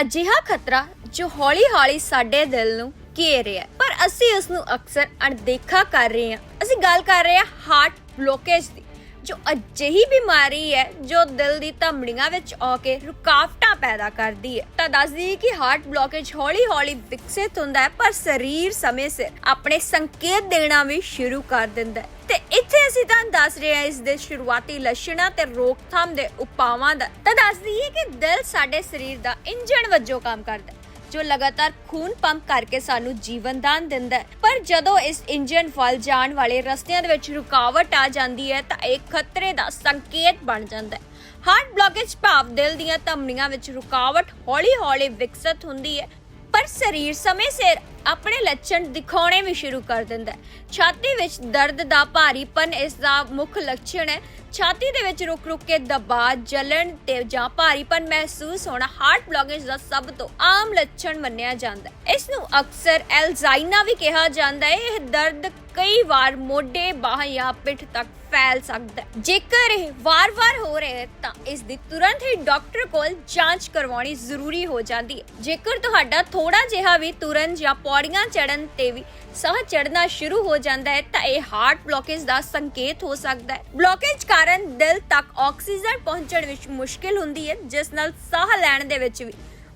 ਅਜਿਹਾ ਖਤਰਾ ਜੋ ਹੌਲੀ-ਹੌਲੀ ਸਾਡੇ ਦਿਲ ਨੂੰ ਘੇਰ ਰਿਹਾ ਹੈ। ਪਰ ਅਸੀਂ ਉਸ ਨੂੰ ਅਕਸਰ ਅਣਦੇਖਾ ਕਰ ਰਹੇ ਹਾਂ। ਅਸੀਂ ਗੱਲ ਕਰ ਰਹੇ ਹਾਂ ਹਾਰਟ ਬਲੋਕੇਜ ਦੀ। ਜੋ ਅਜਿਹੀ ਬਿਮਾਰੀ ਹੈ, ਜੋ ਦਿਲ ਦੀ ਧਮਨੀਆਂ ਵਿੱਚ ਆ ਕੇ ਰੁਕਾਵਟਾਂ ਪੈਦਾ ਕਰਦੀ ਹੈ। ਤਾਂ ਦੱਸਦੀ ਕਿ ਹਾਰਟ ਬਲੋਕੇਜ ਹੌਲੀ-ਹੌਲੀ ਵਿਕਸਿਤ ਹੁੰਦਾ ਹੈ, ਪਰ ਸਰੀਰ ਸਮੇਂ ਸਿਰ ਆਪਣੇ ਸੰਕੇਤ ਦੇਣਾ ਵੀ ਸ਼ੁਰੂ ਕਰ ਦਿੰਦਾ ਹੈ। ਤੇ ਇੱਥੇ ਅਸੀਂ ਤੁਹਾਨੂੰ ਦੱਸ ਰਹੇ ਹਾਂ ਇਸ ਦੇ ਸ਼ੁਰੂਆਤੀ ਲੱਛਣਾਂ ਤੇ ਰੋਕਥਾਮ ਦੇ ਉਪਾਵਾਂ ਦਾ। ਤਾਂ ਦੱਸਦੀ ਹੈ ਕਿ ਦਿਲ ਸਾਡੇ ਸਰੀਰ ਦਾ ਇੰਜਣ ਵਜੋਂ ਕੰਮ ਕਰਦਾ ਹੈ। ਜੋ ਲਗਾਤਾਰ ਖੂਨ ਪੰਪ ਕਰਕੇ ਸਾਨੂੰ ਜੀਵਨ ਦਿੰਦਾ ਹੈ। ਪਰ ਜਦੋਂ ਇਸ ਇੰਜਨ ਵੱਲ ਜਾਣ ਵਾਲੇ ਰਸਤਿਆਂ ਦੇ ਵਿੱਚ ਰੁਕਾਵਟ ਆ ਜਾਂਦੀ ਹੈ, ਤਾਂ ਇਹ ਖਤਰੇ ਦਾ ਸੰਕੇਤ ਬਣ ਜਾਂਦਾ ਹੈ। ਹਾਰਟ ਬਲੌਕੇਜ ਭਾਵ ਦਿਲ ਦੀਆਂ ਧਮਨੀਆਂ ਵਿੱਚ ਰੁਕਾਵਟ ਹੌਲੀ-ਹੌਲੀ ਵਿਕਸਿਤ ਹੁੰਦੀ ਹੈ, ਪਰ ਸਰੀਰ ਸਮੇਂ ਸਿਰ ਆਪਣੇ ਲੱਛਣ ਦਿਖਾਉਣੇ ਵੀ ਸ਼ੁਰੂ ਕਰ ਦਿੰਦਾ ਹੈ। ਛਾਤੀ ਵਿੱਚ ਦਰਦ ਦਾ ਭਾਰੀਪਨ ਇਸ ਦਾ ਮੁੱਖ ਲੱਛਣ ਹੈ। ਛਾਤੀ ਦੇ ਵਿੱਚ ਰੁਕ ਰੁਕ ਕੇ ਦਬਾਅ ਜਲਣ ਤੇ ਜਾਂ ਭਾਰੀਪਨ ਮਹਿਸੂਸ ਹੋਣਾ ਹਾਰਟ ਬਲੌਕੇਜ ਦਾ ਸਭ ਤੋਂ ਆਮ ਲੱਛਣ ਮੰਨਿਆ ਜਾਂਦਾ ਹੈ। ਇਸ ਨੂੰ ਅਕਸਰ ਐਲਜ਼ਾਈਨਾ ਵੀ ਕਿਹਾ ਜਾਂਦਾ ਹੈ। ਇਹ ਦਰਦ ਕਈ ਵਾਰ ਮੋਢੇ, ਬਾਹਾਂ ਜਾਂ ਪਿੱਠ ਤੱਕ ਫੈਲ ਸਕਦਾ ਹੈ। ਜੇਕਰ ਇਹ ਵਾਰ-ਵਾਰ ਹੋ ਰਿਹਾ ਹੈ, ਤਾਂ ਇਸ ਦੀ ਤੁਰੰਤ ਹੀ ਡਾਕਟਰ ਕੋਲ ਜਾਂਚ ਕਰਵਾਉਣੀ ਜ਼ਰੂਰੀ ਹੋ ਜਾਂਦੀ ਹੈ। ਜੇਕਰ ਤੁਹਾਡਾ ਥੋੜਾ ਜਿਹਾ ਵੀ ਤੁਰੰਤ ਜਾਂ ਪੌੜੀਆਂ ਚੜਨ ਤੇ ਵੀ ਸਾਹ ਚੜਨਾ ਸ਼ੁਰੂ ਹੋ ਜਾਂਦਾ ਹੈ, ਤਾਂ ਇਹ ਹਾਰਟ ਬਲੌਕੇਜ ਦਾ ਸੰਕੇਤ ਹੋ ਸਕਦਾ ਹੈ। ਬਲੌਕੇਜ ਕਾਰਨ ਦਿਲ ਤੱਕ ਆਕਸੀਜਨ ਪਹੁੰਚਣ ਵਿੱਚ ਮੁਸ਼ਕਿਲ ਹੁੰਦੀ ਹੈ, ਜਿਸ ਨਾਲ ਸਾਹ ਲੈਣ ਦੇ ਵਿੱਚ ਵੀ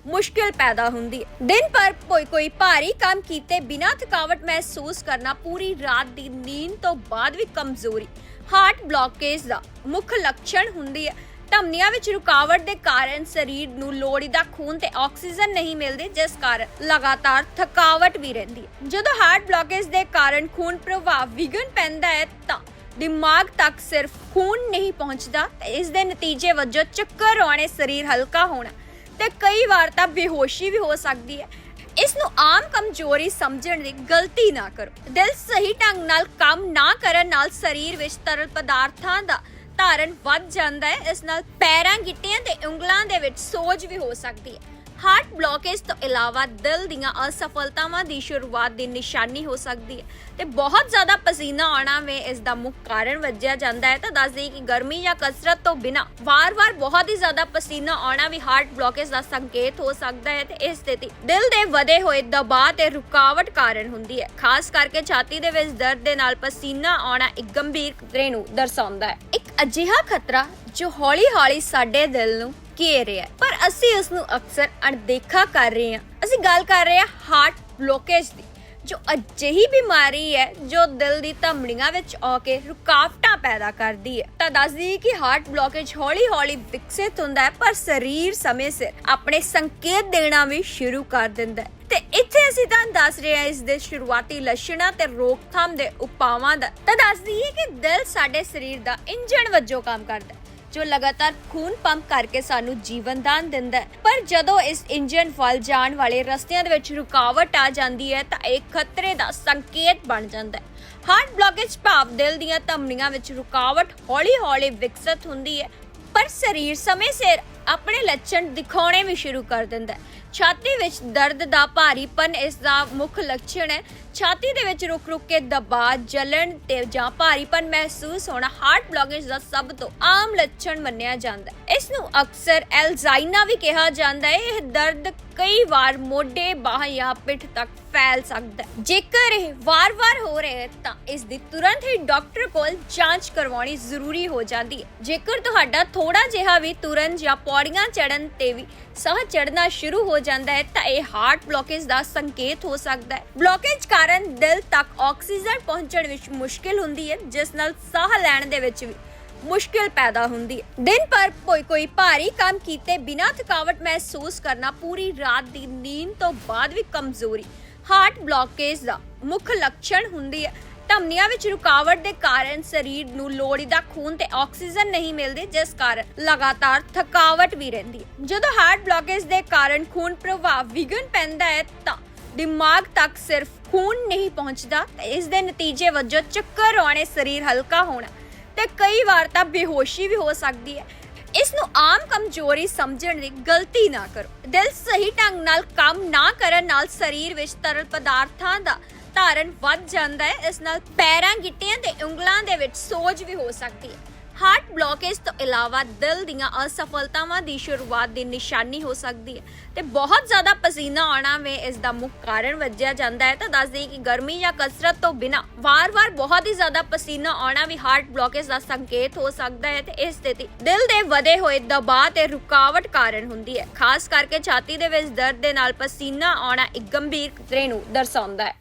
ਮੁਸ਼ਕਿਲ ਪੈਦਾ ਹੁੰਦੀ ਹੈ। ਦਿਨ ਪਰ ਕੋਈ ਕੋਈ ਭਾਰੀ ਕੰਮ ਕੀਤੇ ਬਿਨਾਂ ਥਕਾਵਟ ਮਹਿਸੂਸ ਕਰਨਾ ਪੂਰੀ ਰਾਤ ਦੀ ਨੀਂਦ ਤੋਂ ਬਾਅਦ ਵੀ ਕਮਜ਼ੋਰੀ। ਹਾਰਟ ਬਲੌਕੇਜ ਦਾ ਮੁੱਖ ਲੱਛਣ ਹੁੰਦੀ ਹੈ ਧਮਨੀਆਂ ਵਿੱਚ ਰੁਕਾਵਟ ਦੇ ਕਾਰਨ ਸਰੀਰ ਨੂੰ ਲੋੜੀਦਾ ਖੂਨ ਤੇ ਆਕਸੀਜਨ ਨਹੀਂ ਮਿਲਦੀ, ਜਿਸ ਕਾਰਨ ਲਗਾਤਾਰ ਥਕਾਵਟ ਵੀ ਰਹਿੰਦੀ ਹੈ। ਜਦੋਂ ਹਾਰਟ ਬਲੌਕੇਜ ਦੇ ਕਾਰਨ ਖੂਨ ਪ੍ਰਵਾਹ ਵਿਗਨ ਪੈਂਦਾ ਹੈ, ਤਾਂ ਦਿਮਾਗ ਤੱਕ ਸਿਰਫ ਖੂਨ ਨਹੀਂ ਪਹੁੰਚਦਾ ਇਸ ਦੇ ਨਤੀਜੇ ਵਜੋਂ ਚੱਕਰ ਆਉਣੇ ਸਰੀਰ ਹਲਕਾ ਹੋਣਾ ਤੇ ਕਈ ਵਾਰ ਤਾਂ ਬੇਹੋਸ਼ੀ ਵੀ ਹੋ ਸਕਦੀ ਹੈ। ਇਸ ਨੂੰ ਆਮ ਕਮਜ਼ੋਰੀ ਸਮਝਣ ਦੀ ਗਲਤੀ ਨਾ ਕਰੋ। ਦਿਲ ਸਹੀ ਢੰਗ ਨਾਲ ਕੰਮ ਨਾ ਕਰਨ ਨਾਲ ਸਰੀਰ ਵਿੱਚ ਤਰਲ ਪਦਾਰਥਾਂ ਦਾ ਧਾਰਨ ਵੱਧ ਜਾਂਦਾ ਹੈ, ਇਸ ਨਾਲ ਪੈਰਾਂ, ਗਿੱਟਿਆਂ ਤੇ ਉਂਗਲਾਂ ਦੇ ਵਿੱਚ ਸੋਜ ਵੀ ਹੋ ਸਕਦੀ ਹੈ। ਹਾਰਟ ਬਲੌਕੇਜ ਤੋਂ ਇਲਾਵਾ ਦਿਲ ਦੀਆਂ ਅਸਫਲਤਾਵਾਂ ਦੀ ਸ਼ੁਰੂਆਤ ਦੀ ਨਿਸ਼ਾਨੀ ਹੋ ਸਕਦੀ ਹੈ ਤੇ ਬਹੁਤ ਜ਼ਿਆਦਾ ਪਸੀਨਾ ਆਉਣਾ ਵੀ ਇਸ ਦਾ ਮੁੱਖ ਕਾਰਨ ਵੱਜਿਆ ਜਾਂਦਾ ਹੈ। ਤਾਂ ਦੱਸ ਕਿ ਗਰਮੀ ਜਾਂ ਕਸਰਤ ਤੋਂ ਬਿਨਾ ਵਾਰ-ਵਾਰ ਬਹੁਤ ਹੀ ਜ਼ਿਆਦਾ ਪਸੀਨਾ ਆਉਣਾ ਵੀ ਹਾਰਟ ਬਲੌਕੇਜ ਦਾ ਸੰਕੇਤ ਹੋ ਸਕਦਾ ਹੈ ਤੇ ਇਹ ਸਥਿਤੀ ਦਿਲ ਦੇ ਵਧੇ ਹੋਏ ਦਬਾਅ ਤੇ ਰੁਕਾਵਟ ਕਾਰਨ ਹੁੰਦੀ ਹੈ। ਖਾਸ ਕਰਕੇ ਛਾਤੀ ਦੇ ਵਿੱਚ ਦਰਦ ਦੇ ਨਾਲ ਪਸੀਨਾ ਆਉਣਾ ਇੱਕ ਗੰਭੀਰ ਖਤਰੇ ਨੂੰ ਦਰਸਾਉਂਦਾ ਹੈ। ਅਜਿਹਾ ਖਤਰਾ ਜੋ ਹੌਲੀ-ਹੌਲੀ ਸਾਡੇ ਦਿਲ ਨੂੰ ਘੇਰ ਰਿਹਾ ਹੈ। ਪਰ ਅਸੀਂ ਉਸ ਨੂੰ ਅਕਸਰ ਅਣਦੇਖਾ ਕਰ ਰਹੇ ਹਾਂ। ਅਸੀਂ ਗੱਲ ਕਰ ਰਹੇ ਹਾਂ ਹਾਰਟ ਬਲੋਕੇਜ ਦੀ। ਜੋ ਅਜਿਹੀ ਬਿਮਾਰੀ ਹੈ ਜੋ ਦਿਲ ਦੀ ਧਮਨੀਆਂ ਵਿੱਚ ਆ ਕੇ ਰੁਕਾਵਟਾਂ ਪੈਦਾ ਕਰਦੀ ਹੈ। ਤਾਂ ਦੱਸਦੀ ਕਿ ਹਾਰਟ ਬਲੋਕੇਜ ਹੌਲੀ-ਹੌਲੀ ਵਿਕਸਿਤ ਹੁੰਦਾ ਹੈ, ਪਰ ਸਰੀਰ ਸਮੇਂ ਸਿਰ ਆਪਣੇ ਸੰਕੇਤ ਦੇਣਾ ਵੀ ਸ਼ੁਰੂ ਕਰ ਦਿੰਦਾ ਹੈ। ਤੇ ਇੱਥੇ ਅਸੀਂ ਤੁਹਾਨੂੰ ਦੱਸ ਰਹੇ ਹਾਂ ਇਸ ਦੇ ਸ਼ੁਰੂਆਤੀ ਲੱਛਣਾਂ ਤੇ ਰੋਕਥਾਮ ਦੇ ਉਪਾਵਾਂ ਦਾ। ਤਾਂ ਦੱਸਦੀ ਹੈ ਕਿ ਦਿਲ ਸਾਡੇ ਸਰੀਰ ਦਾ ਇੰਜਣ ਵਜੋਂ ਕੰਮ ਕਰਦਾ ਹੈ। ਜੋ ਲਗਾਤਾਰ ਖੂਨ ਪੰਪ ਕਰਕੇ ਸਾਨੂੰ ਜੀਵਨ ਦਿੰਦਾ ਹੈ। ਪਰ ਜਦੋਂ ਇਸ ਇੰਜਨ ਵੱਲ ਜਾਣ ਵਾਲੇ ਰਸਤਿਆਂ ਦੇ ਵਿੱਚ ਰੁਕਾਵਟ ਆ ਜਾਂਦੀ ਹੈ, ਤਾਂ ਇਹ ਖਤਰੇ ਦਾ ਸੰਕੇਤ ਬਣ ਜਾਂਦਾ ਹੈ। ਹਾਰਟ ਬਲੌਕੇਜ ਭਾਵ ਦਿਲ ਦੀਆਂ ਧਮਨੀਆਂ ਵਿੱਚ ਰੁਕਾਵਟ ਹੌਲੀ-ਹੌਲੀ ਵਿਕਸਿਤ ਹੁੰਦੀ ਹੈ, ਪਰ ਸਰੀਰ ਸਮੇਂ ਸਿਰ ਆਪਣੇ ਲੱਛਣ ਦਿਖਾਉਣੇ ਵੀ ਸ਼ੁਰੂ ਕਰ ਦਿੰਦਾ ਹੈ। ਛਾਤੀ ਵਿੱਚ ਦਰਦ ਦਾ ਭਾਰੀਪਨ ਇਸ ਦਾ ਮੁੱਖ ਲੱਛਣ ਹੈ। ਛਾਤੀ ਦੇ ਵਿੱਚ ਰੁਕ ਰੁਕ ਕੇ ਦਬਾਅ, ਜਲਣ ਤੇ ਜਾਂ ਭਾਰੀਪਨ ਮਹਿਸੂਸ ਹੋਣਾ ਹਾਰਟ ਬਲੌਕੇਜ ਦਾ ਸਭ ਤੋਂ ਆਮ ਲੱਛਣ ਮੰਨਿਆ ਜਾਂਦਾ ਹੈ। ਇਸ ਨੂੰ ਅਕਸਰ ਐਲਜ਼ਾਈਨਾ ਵੀ ਕਿਹਾ ਜਾਂਦਾ ਹੈ। ਇਹ ਦਰਦ ਕਈ ਵਾਰ ਮੋਢੇ, ਬਾਹਾਂ ਜਾਂ ਪਿੱਠ ਤੱਕ ਫੈਲ ਸਕਦਾ ਹੈ। ਜੇਕਰ ਇਹ ਵਾਰ-ਵਾਰ ਹੋ ਰਿਹਾ ਹੈ, ਤਾਂ ਇਸ ਦੀ ਤੁਰੰਤ ਹੀ ਡਾਕਟਰ ਕੋਲ ਜਾਂਚ ਕਰਵਾਉਣੀ ਜ਼ਰੂਰੀ ਹੋ ਜਾਂਦੀ ਹੈ। ਜੇਕਰ ਤੁਹਾਡਾ ਥੋੜਾ ਜਿਹਾ ਵੀ ਤੁਰਨ ਜਾਂ ਪੌੜੀਆਂ ਚੜਨ ਤੇ ਵੀ ਸਾਹ ਚੜਨਾ ਸ਼ੁਰੂ ਹੋ ਜਾਂਦਾ ਹੈ, ਤਾਂ ਇਹ ਹਾਰਟ ਬਲੌਕੇਜ ਦਾ ਸੰਕੇਤ ਹੋ ਸਕਦਾ ਹੈ। ਬਲੌਕੇਜ ਕਾਰਨ ਦਿਲ ਤੱਕ ਆਕਸੀਜਨ ਪਹੁੰਚਣ ਵਿੱਚ ਮੁਸ਼ਕਿਲ ਹੁੰਦੀ ਹੈ, ਜਿਸ ਨਾਲ ਸਾਹ ਲੈਣ ਦੇ ਵਿੱਚ ਵੀ ਮੁਸ਼ਕਿਲ ਪੈਦਾ ਹੁੰਦੀ ਹੈ। ਦਿਨ ਪਰ ਕੋਈ ਕੋਈ ਭਾਰੀ ਕੰਮ ਕੀਤੇ ਬਿਨਾਂ ਥਕਾਵਟ ਮਹਿਸੂਸ ਕਰਨਾ ਪੂਰੀ ਰਾਤ ਦੀ ਨੀਂਦ ਤੋਂ ਬਾਅਦ ਵੀ ਕਮਜ਼ੋਰੀ। ਹਾਰਟ ਬਲੌਕੇਜ ਦਾ ਮੁੱਖ ਲੱਛਣ ਹੁੰਦੀ ਹੈ। ਧਮਨੀਆਂ ਵਿੱਚ ਰੁਕਾਵਟ ਦੇ ਕਾਰਨ ਸਰੀਰ ਨੂੰ ਲੋੜੀਦਾ ਖੂਨ ਤੇ ਆਕਸੀਜਨ ਨਹੀਂ ਮਿਲਦੀ, ਜਿਸ ਕਾਰਨ ਲਗਾਤਾਰ ਥਕਾਵਟ ਵੀ ਰਹਿੰਦੀ ਹੈ। ਜਦੋਂ ਹਾਰਟ ਬਲੌਕੇਜ ਦੇ ਕਾਰਨ ਖੂਨ ਪ੍ਰਵਾਹ ਵਿਗਨ ਪੈਂਦਾ ਹੈ, ਤਾਂ ਦਿਮਾਗ ਤੱਕ ਸਿਰਫ ਖੂਨ ਨਹੀਂ ਪਹੁੰਚਦਾ ਤੇ ਇਸ ਦੇ ਨਤੀਜੇ ਵਜੋਂ ਚੱਕਰ ਆਉਣੇ ਸਰੀਰ ਹਲਕਾ ਹੋਣਾ ਤੇ ਕਈ ਵਾਰ ਤਾਂ ਬੇਹੋਸ਼ੀ ਵੀ ਹੋ ਸਕਦੀ ਹੈ। ਇਸ ਨੂੰ ਆਮ ਕਮਜ਼ੋਰੀ ਸਮਝਣ ਦੀ ਗਲਤੀ ਨਾ ਕਰੋ। ਦਿਲ ਸਹੀ ਢੰਗ ਨਾਲ ਕੰਮ ਨਾ ਕਰਨ ਨਾਲ ਸਰੀਰ ਵਿੱਚ ਤਰਲ ਪਦਾਰਥਾਂ ਦਾ ਧਾਰਨ ਵੱਧ ਜਾਂਦਾ ਹੈ। ਇਸ ਨਾਲ ਪੈਰਾਂ, ਗਿੱਟਿਆਂ ਤੇ ਉਂਗਲਾਂ ਦੇ ਵਿੱਚ ਸੋਜ ਵੀ ਹੋ ਸਕਦੀ ਹੈ। ਹਾਰਟ ਬਲੋਕੇਜ ਤੋਂ ਇਲਾਵਾ ਦਿਲ ਦੀਆਂ ਅਸਫਲਤਾਵਾਂ ਦੀ ਸ਼ੁਰੂਆਤ ਦੀ ਨਿਸ਼ਾਨੀ ਹੋ ਸਕਦੀ ਹੈ ਤੇ ਬਹੁਤ ਜ਼ਿਆਦਾ ਪਸੀਨਾ ਆਉਣਾ ਵੀ ਇਸ ਦਾ ਮੁੱਖ ਕਾਰਨ ਵੱਜਿਆ ਜਾਂਦਾ ਹੈ। ਤਾਂ ਦੱਸ ਦਈਏ ਕਿ ਗਰਮੀ ਜਾਂ ਕਸਰਤ ਤੋਂ ਬਿਨਾ ਵਾਰ-ਵਾਰ ਬਹੁਤ ਹੀ ਜ਼ਿਆਦਾ ਪਸੀਨਾ ਆਉਣਾ ਵੀ ਹਾਰਟ ਬਲੋਕੇਜ ਦਾ ਸੰਕੇਤ ਹੋ ਸਕਦਾ ਹੈ ਤੇ ਇਹ ਸਥਿਤੀ ਦਿਲ ਦੇ ਵਧੇ ਹੋਏ ਦਬਾਅ ਤੇ ਰੁਕਾਵਟ ਕਾਰਨ ਹੁੰਦੀ ਹੈ। ਖਾਸ ਕਰਕੇ ਛਾਤੀ ਦੇ ਵਿੱਚ ਦਰਦ ਦੇ ਨਾਲ ਪਸੀਨਾ ਆਉਣਾ ਇੱਕ ਗੰਭੀਰ ਖਤਰੇ ਨੂੰ ਦਰਸਾਉਂਦਾ ਹੈ।